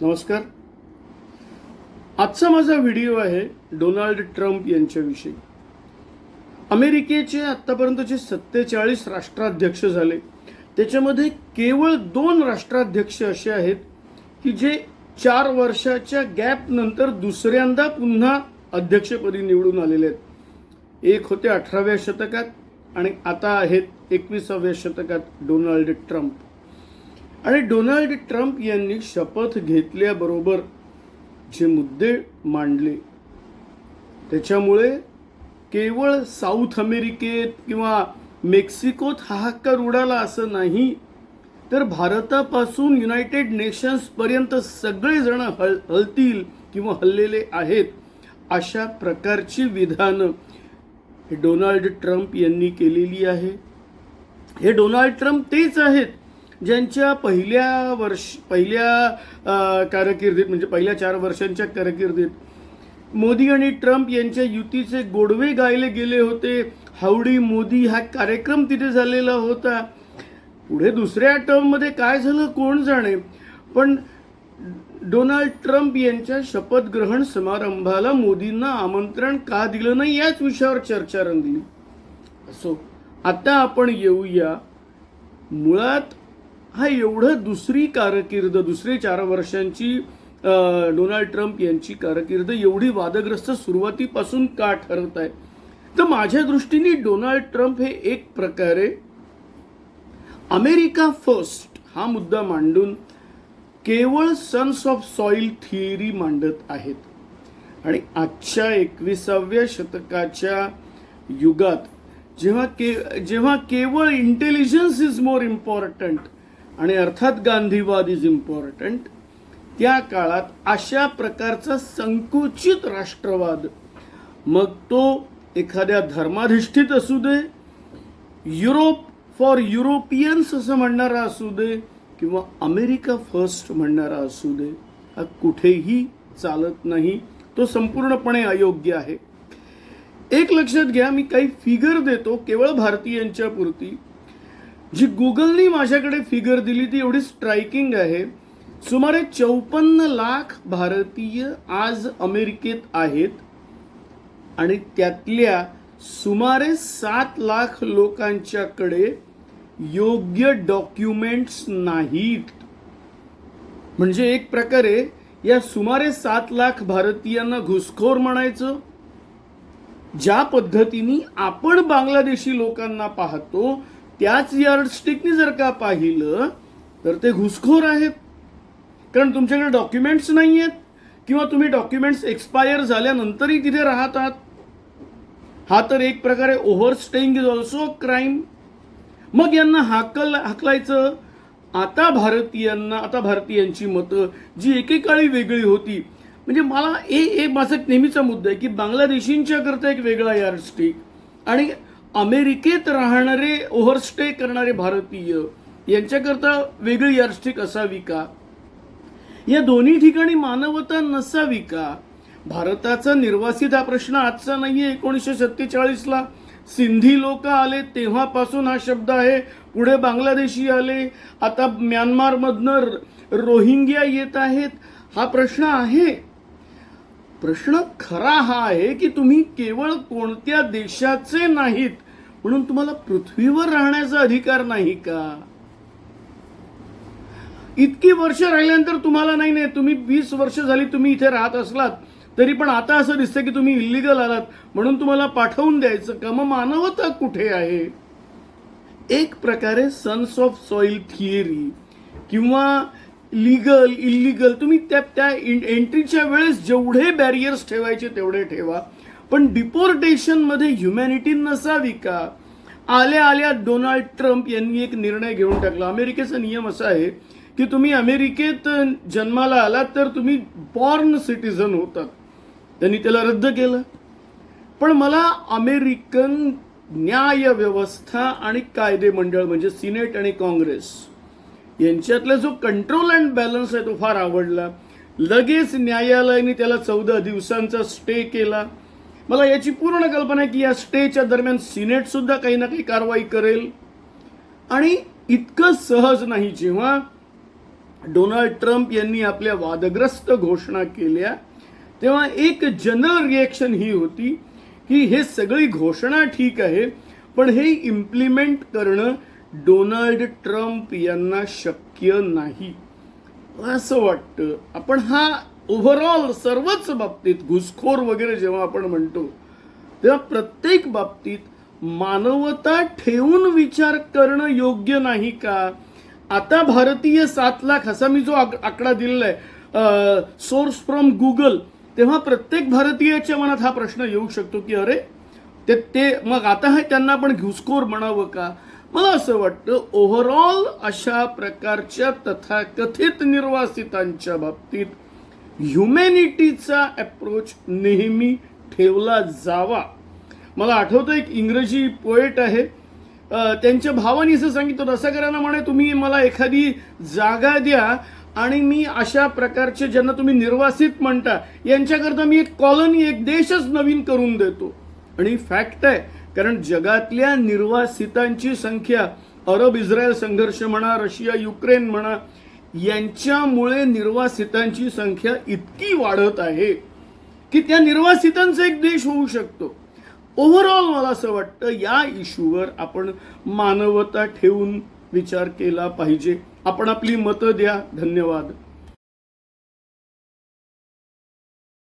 नमस्कार. आजचा माझा व्हिडिओ आहे डोनाल्ड ट्रम्प यांच्याविषयी. अमेरिकेचे आत्तापर्यंतचे सत्तेचाळीस राष्ट्राध्यक्ष झाले. त्याच्यामध्ये केवळ दोन राष्ट्राध्यक्ष असे आहेत की जे चार वर्षाच्या गॅपनंतर दुसऱ्यांदा पुन्हा अध्यक्षपदी निवडून आलेले आहेत. एक होते अठराव्या शतकात आणि आता आहेत एकविसाव्या शतकात डोनाल्ड ट्रम्प. आणि डोनाल्ड ट्रम्प यांनी शपथ घेतल्याबरोबर जे मुद्दे मांडले त्याच्यामुळे केवळ साऊथ अमेरिकेत किंवा मेक्सिकोत हाहाकार उडाला असं नाही तर भारतापासून युनायटेड नेशन्सपर्यंत सगळेजण हल हलतील किंवा हललेले आहेत अशा प्रकारची विधानं हे डोनाल्ड ट्रम्प यांनी केलेली आहे. हे डोनाल्ड ट्रम्प तेच आहेत ज्यांच्या पहिल्या वर्ष पहिल्या कारकिर्दीत म्हणजे पहिल्या चार वर्षांच्या कारकिर्दीत मोदी आणि ट्रम्प यांच्या युतीचे गोडवे गायले गेले होते. हावडी मोदी हा कार्यक्रम तिथे झालेला होता. पुढे दुसऱ्या टर्ममध्ये काय झालं कोण जाणे? पण डोनाल्ड ट्रम्प यांच्या शपथग्रहण समारंभाला मोदींना आमंत्रण का दिलं नाही याच विषयावर चर्चा रंगली. असो आता आपण येऊया मुळात हा एवढं दुसरी कारकीर्द दुसरी चार वर्षांची डोनाल्ड ट्रम्प यांची कारकीर्द एवढी वादग्रस्त सुरुवातीपासून का ठरत आहे? तर माझ्या दृष्टीने डोनाल्ड ट्रम्प हे एक प्रकारे अमेरिका फर्स्ट हा मुद्दा मांडून केवळ सन्स ऑफ सॉइल थिअरी मांडत आहेत. आणि आजच्या एकविसाव्या शतकाच्या युगात जेव्हा के जेव्हा केवळ इंटेलिजन्स इज मोर इम्पॉर्टंट आणि अर्थात गांधीवाद इज इम्पॉर्टंट त्या काळात अशा प्रकारचा संकुचित राष्ट्रवाद मग तो एखाद्या धर्माधिष्ठित असू दे युरोप फॉर युरोपियन्स असं म्हणणारा असू दे किंवा अमेरिका फर्स्ट म्हणणारा असू दे हा कुठेही चालत नाही तो संपूर्णपणे अयोग्य आहे. एक लक्षात घ्या मी काही फिगर देतो केवळ भारतीयांच्या पुरती. जी गुगलनी माझ्याकडे फिगर दिली ती एवढी स्ट्रायकिंग आहे. सुमारे चौपन्न लाख भारतीय आज अमेरिकेत आहेत. आणि त्यातल्या सुमारे सात लाख लोकांच्याकडे योग्य डॉक्युमेंट्स नाहीत. म्हणजे एक प्रकारे या सुमारे सात लाख भारतीयांना घुसखोर म्हणायचं. ज्या पद्धतीने आपण बांगलादेशी लोकांना पाहतो त्याच यार्डस्टिकनी जर का पाहिलं तर ते घुसखोर आहेत. कारण तुमच्याकडे डॉक्युमेंट्स नाही आहेत किंवा तुम्ही डॉक्युमेंट्स एक्सपायर झाल्यानंतरही तिथे राहतात. हा तर एक प्रकारे ओव्हरस्टेईंग इज ऑल्सो क्राईम मग यांना हाकल हाकलायचं. आता भारतीयांना आता भारतीयांची मतं जी एकेकाळी वेगळी होती. म्हणजे मला ए एक माझा एक नेहमीचा मुद्दा आहे की बांगलादेशींच्या करता एक वेगळा यार्डस्टिक आणि अमेरिकेत राहणारे ओव्हरस्टे करणारे भारतीय यांच्याकरता वेगळी यार्स्टिक असावी का? या दोन्ही ठिकाणी मानवता नसावी का? भारताचा निर्वासित हा प्रश्न आजचा नाही आहे एकोणीसशे सत्तेचाळीसला सिंधी लोक आले तेव्हापासून हा शब्द आहे. पुढे बांगलादेशी आले आता म्यानमारमधनं रोहिंग्या येत आहेत. हा प्रश्न आहे. प्रश्न खरा हा आहे की तुम्ही केवळ कोणत्या देशाचे नाहीत म्हणून तुम्हाला पृथ्वीवर राहण्याचा अधिकार नाही का? इतकी वर्ष राहिल्यानंतर तुम्हाला नाही नाही. तुम्ही वीस वर्ष झाली तुम्ही इथे राहत असलात तरी पण आता असं दिसतं की तुम्ही इलिगल आलात. म्हणून तुम्हाला पाठवून द्यायचं का मग मानवता कुठे आहे? एक प्रकारे सन्स ऑफ सॉइल थिअरी किंवा लिगल इलिगल तुम्ही त्या त्या एंट्रीच्या वेळेस जेवढे बॅरियर्स ठेवायचे तेवढे ठेवा. पण डिपोर्टेशनमध्ये ह्युमॅनिटी नसावी का? आल्या आल्या डोनाल्ड ट्रम्प यांनी एक निर्णय घेऊन टाकला. अमेरिकेचा नियम असा आहे की तुम्ही अमेरिकेत जन्माला आलात तर तुम्ही बॉर्न सिटिझन होतात. त्यांनी त्याला रद्द केलं. पण मला अमेरिकन न्याय व्यवस्था आणि कायदे मंडळ म्हणजे सिनेट आणि काँग्रेस यांच्यातला जो कंट्रोल अँड बॅलन्स आहे तो फार आवडला. लगेच न्यायालयाने त्याला चौदा दिवसांचा स्टे केला. मला याची पूर्ण कल्पना आहे की या स्टेच्या दरम्यान सिनेट सुद्धा काही ना काही कारवाई करेल. आणि इतकं सहज नाही जेव्हा डोनाल्ड ट्रम्प यांनी आपल्या वादग्रस्त घोषणा केल्या तेव्हा एक जनरल रिॲक्शन ही होती की हे सगळी घोषणा ठीक आहे पण हे इम्प्लिमेंट करणं डोनाल्ड ट्रम्प यांना शक्य नाही. असं वाटतं. आपण हा ओव्हरऑल सर्वच बाबतीत घुसखोर वगैरे जेव्हा आपण म्हणतो तेव्हा प्रत्येक बाबतीत मानवता ठेवून विचार करणं योग्य नाही का? आता भारतीय सात लाख असा मी जो आक- आकडा दिलेला आहे सोर्स फ्रॉम गुगल तेव्हा प्रत्येक भारतीयाच्या मनात हा प्रश्न येऊ शकतो की अरे ते ते मग आता हे त्यांना आपण घुसखोर म्हणावं का? मला असं वाटतं ओव्हरऑल अशा प्रकारच्या तथाकथित निर्वासितांच्या बाबतीत ह्युमॅनिटीचा अप्रोच नेहमी ठेवला जावा. मला आठवतं एक इंग्रजी पोएट आहे. त्यांच्या भावानी असं सांगितलं रसकरांना म्हणे तुम्ही मला एखादी जागा द्या आणि मी अशा प्रकारचे ज्यांना तुम्ही निर्वासित म्हणता यांच्याकरता मी एक कॉलनी एक देशच नवीन करून देतो. आणि फॅक्ट आहे कारण जगातल्या निर्वासितांची संख्या अरब इस्रायल संघर्ष म्हणा रशिया युक्रेन म्हणा यांच्यामुळे निर्वासितांची संख्या इतकी वाढत आहे की त्या निर्वासितांचा एक देश होऊ शकतो. ओव्हरऑल मला असं वाटतं या इश्यूवर आपण मानवता ठेवून विचार केला पाहिजे. आपण आपली मतं द्या. धन्यवाद.